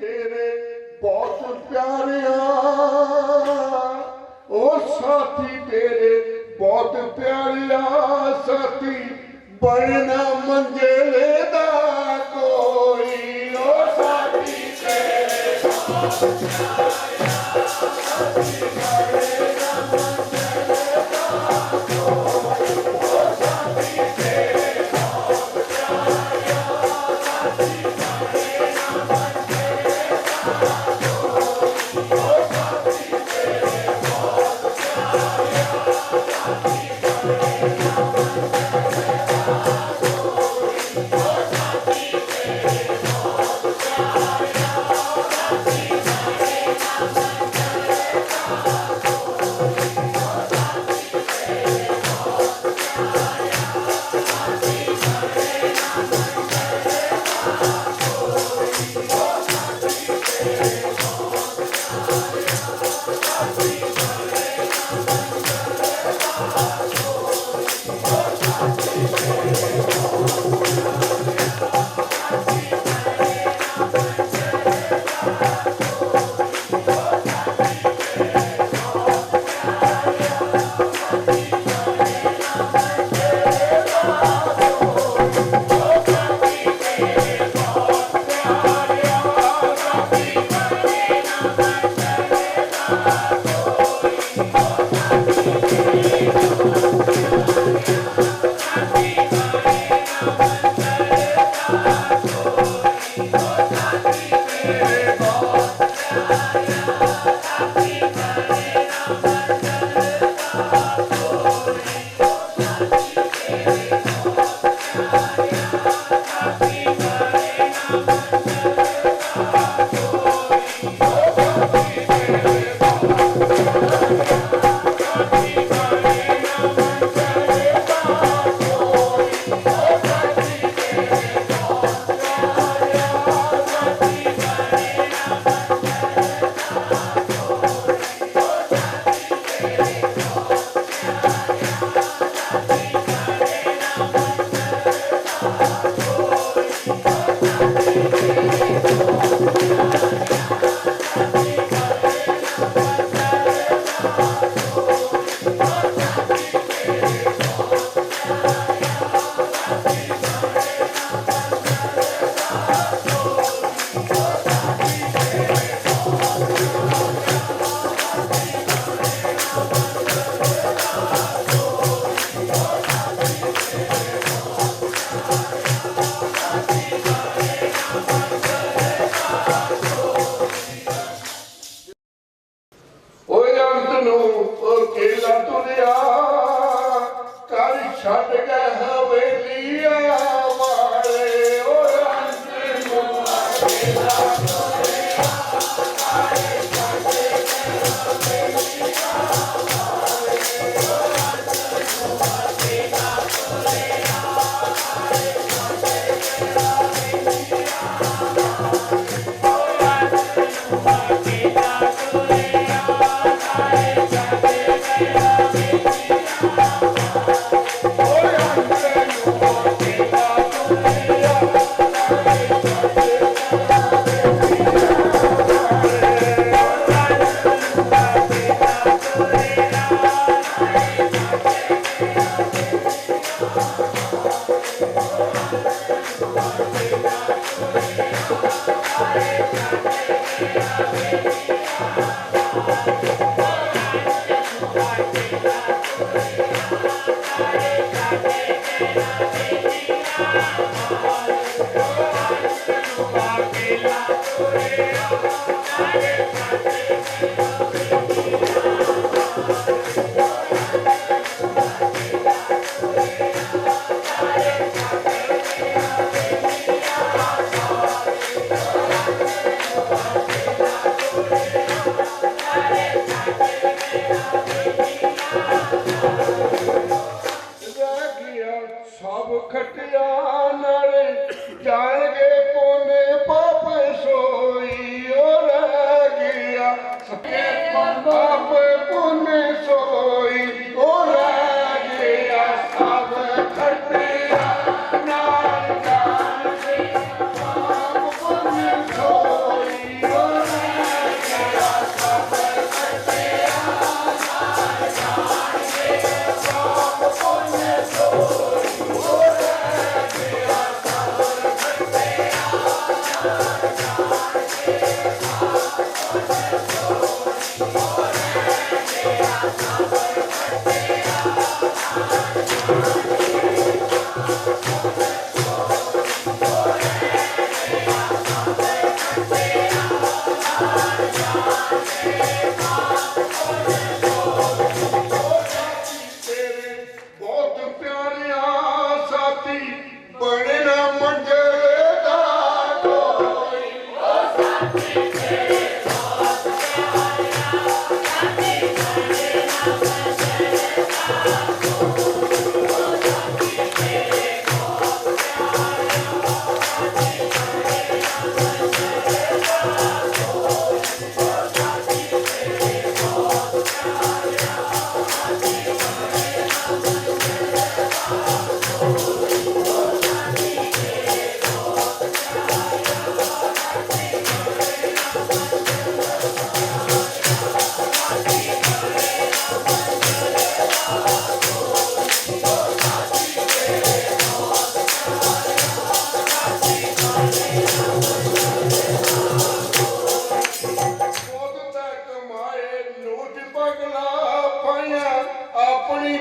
ਤੇਰੇ ਬਹੁਤ ਪਿਆਰਿਆ। ਉਹ ਸਾਥੀ ਤੇਰੇ ਬਹੁਤ ਪਿਆਰਿਆ। ਸਾਥੀ ਬਣਨਾ ਮੰਜਲੇ ਦਾ ਕੋਈ। ਉਹ ਸਾਥੀ ਓਏ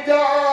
जा